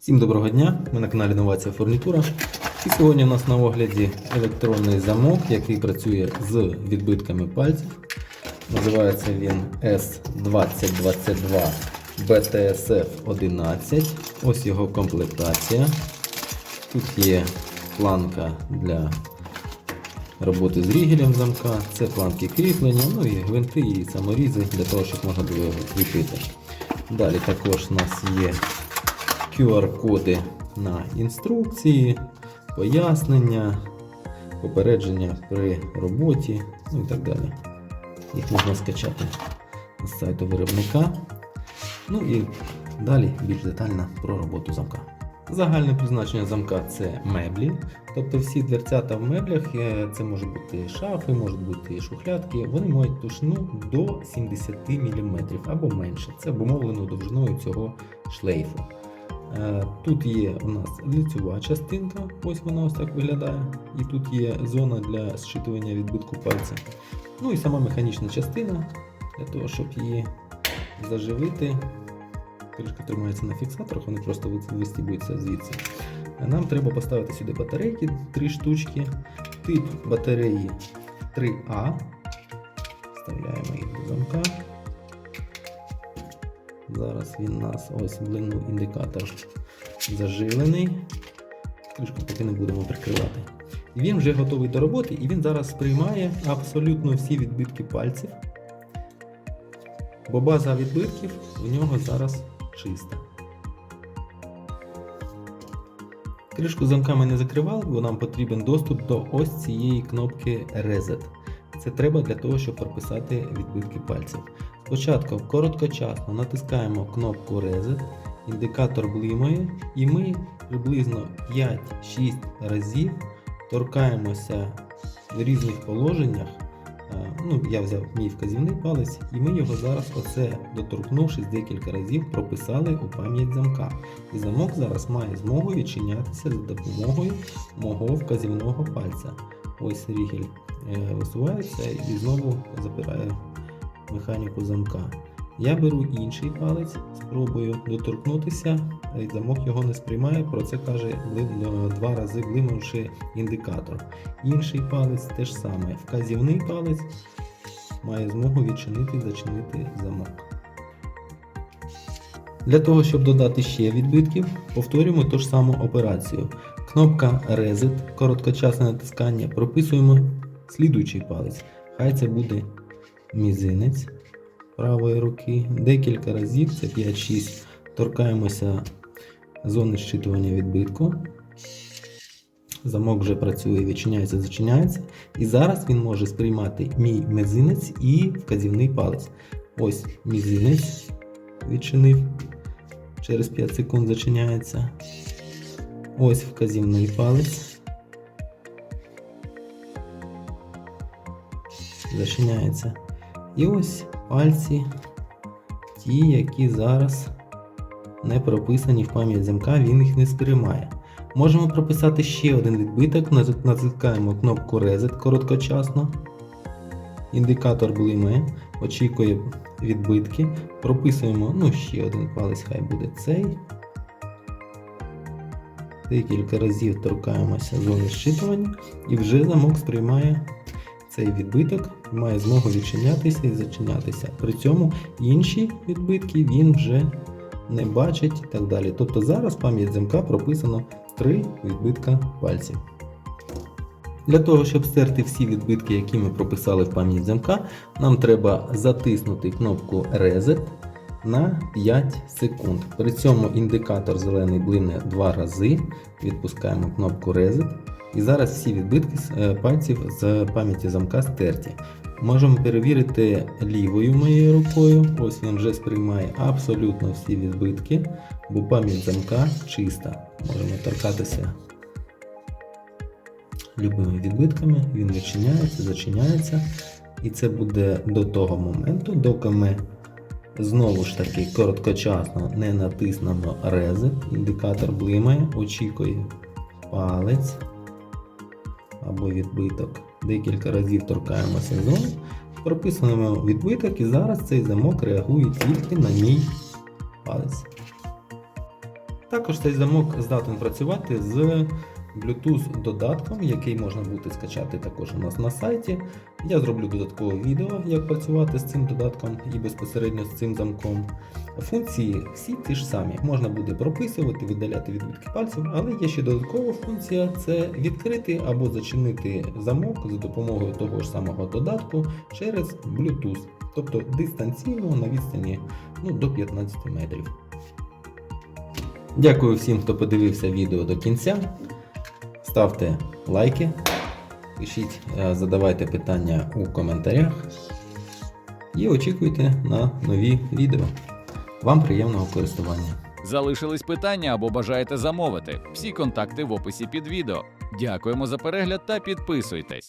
Всім доброго дня! Ми на каналі Новація Фурнітура. І сьогодні у нас на огляді електронний замок, який працює з відбитками пальців. Називається він S2022 BTSF 11. Ось його комплектація. Тут є планка для роботи з рігелем замка, це планки кріплення, ну і гвинти і саморізи для того, щоб можна було його кріпити. Далі також у нас є QR-коди на інструкції, пояснення, попередження при роботі, ну і так далі. Їх можна скачати з сайту виробника. Ну і далі більш детально про роботу замка. Загальне призначення замка це меблі, тобто всі дверцята в меблях, е, це можуть бути шафи, можуть бути шухлядки, вони мають товщину до 70 мм або менше. Це обумовлено довжиною цього шлейфу. Е, Тут є у нас лицьова частинка, ось вона ось так виглядає. І тут є зона для зчитування відбитку пальця. Ну і сама механічна частина для того, щоб її заживити. Кришка тримається на фіксаторах, вони просто вистібуються звідси. Нам треба поставити сюди батарейки, три штучки. Тип батареї 3А. Вставляємо їх до замка. Зараз він у нас ось блину індикатор зажилений. Кришку поки не будемо прикривати. І він вже готовий до роботи, і він зараз сприймає абсолютно всі відбитки пальців. Бо база відбитків в нього зараз чиста. Кришку замка ми не закривали, бо нам потрібен доступ до ось цієї кнопки Reset. Це треба для того, щоб прописати відбитки пальців. Спочатку короткочасно натискаємо кнопку Reset, індикатор блимає, і ми приблизно 5-6 разів торкаємося в різних положеннях. Е, Ну, я взяв мій вказівний палець, і ми його зараз, оце доторкнувшись декілька разів, прописали у пам'ять замка. І замок зараз має змогу відчинятися за допомогою мого вказівного пальця. Ось рігель е, висувається і знову запирає механіку замка. Я беру інший палець, спробую доторкнутися, замок його не сприймає, про це каже е, два рази блимавши індикатор. Інший палець теж саме. Вказівний палець має змогу відчинити і зачинити замок. Для того, щоб додати ще відбитків, повторюємо ту ж саму операцію. Кнопка Reset, короткочасне натискання, прописуємо слідуючий палець. Хай це буде мізинець правої руки. Декілька разів, це 5-6, торкаємося зони щитування відбитку. Замок вже працює, відчиняється, зачиняється. І зараз він може сприймати мій мізинець і вказівний палець. Ось мізинець відчинив. Через 5 секунд зачиняється. Ось вказівний палець. Зачиняється. І ось пальці, ті, які зараз не прописані в пам'ять замка, він їх не сприймає. Можемо прописати ще один відбиток, натискаємо кнопку Reset короткочасно. Індикатор блиме, очікує відбитки. Прописуємо ну, ще один палець, хай буде цей. Декілька разів торкаємося зони щитування і вже замок сприймає цей відбиток має змогу відчинятися і зачинятися. При цьому інші відбитки він вже не бачить і так далі. Тобто зараз в пам'ять замка прописано три відбитка пальців. Для того, щоб стерти всі відбитки, які ми прописали в пам'ять замка, нам треба затиснути кнопку Reset на 5 секунд. При цьому індикатор зелений блимне два рази. Відпускаємо кнопку Reset. І зараз всі відбитки е, пальців з пам'яті замка стерті. Можемо перевірити лівою моєю рукою. Ось він вже сприймає абсолютно всі відбитки, бо пам'ять замка чиста. Можемо торкатися любими відбитками, він відчиняється, зачиняється. І це буде до того моменту, доки ми знову ж таки короткочасно не натиснемо Reset, індикатор блимає, очікує палець або відбиток. Декілька разів торкаємося зони, прописуємо відбиток і зараз цей замок реагує тільки на мій палець. Також цей замок здатен працювати з Bluetooth додатком, який можна буде скачати також у нас на сайті. Я зроблю додаткове відео, як працювати з цим додатком і безпосередньо з цим замком. Функції всі ті ж самі. Можна буде прописувати, видаляти відбитки пальців, але є ще додаткова функція це відкрити або зачинити замок за допомогою того ж самого додатку через Bluetooth, тобто дистанційно на відстані ну, до 15 метрів. Дякую всім, хто подивився відео до кінця. Ставте лайки, пишіть, е, задавайте питання у коментарях і очікуйте на нові відео. Вам приємного користування. Залишились питання або бажаєте замовити? Всі контакти в описі під відео. Дякуємо за перегляд та підписуйтесь.